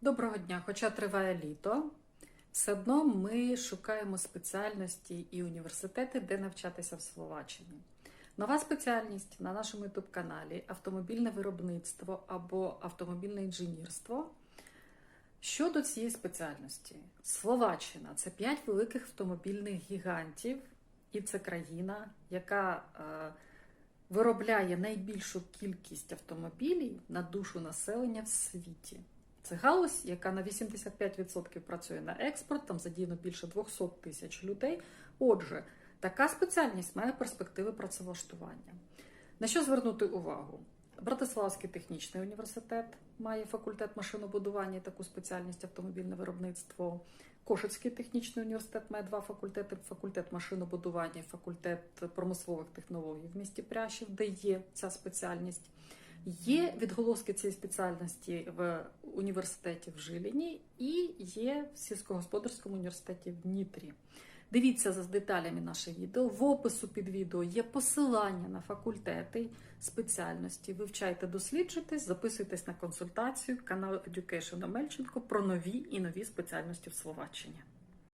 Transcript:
Доброго дня, хоча триває літо, все одно ми шукаємо спеціальності і університети, де навчатися в Словаччині. Нова спеціальність на нашому youtube каналі автомобільне виробництво або автомобільне інженерство. Щодо цієї спеціальності, Словаччина це п'ять великих автомобільних гігантів, і це країна, яка е, виробляє найбільшу кількість автомобілів на душу населення в світі. Це галузь, яка на 85% працює на експорт, там задіяно більше 200 тисяч людей. Отже, така спеціальність має перспективи працевлаштування. На що звернути увагу? Братиславський технічний університет має факультет машинобудування і таку спеціальність автомобільне виробництво. Кошицький технічний університет має два факультети: факультет машинобудування факультет промислових технологій в місті Прящів, де є ця спеціальність. Є відголоски цієї спеціальності в університеті в Жиліні і є в сільськогосподарському університеті в Дніпрі. Дивіться за деталями наше відео. В опису під відео є посилання на факультети спеціальності. Вивчайте, досліджуйтесь, записуйтесь на консультацію канал Education Омельченко про нові і нові спеціальності в Словаччині.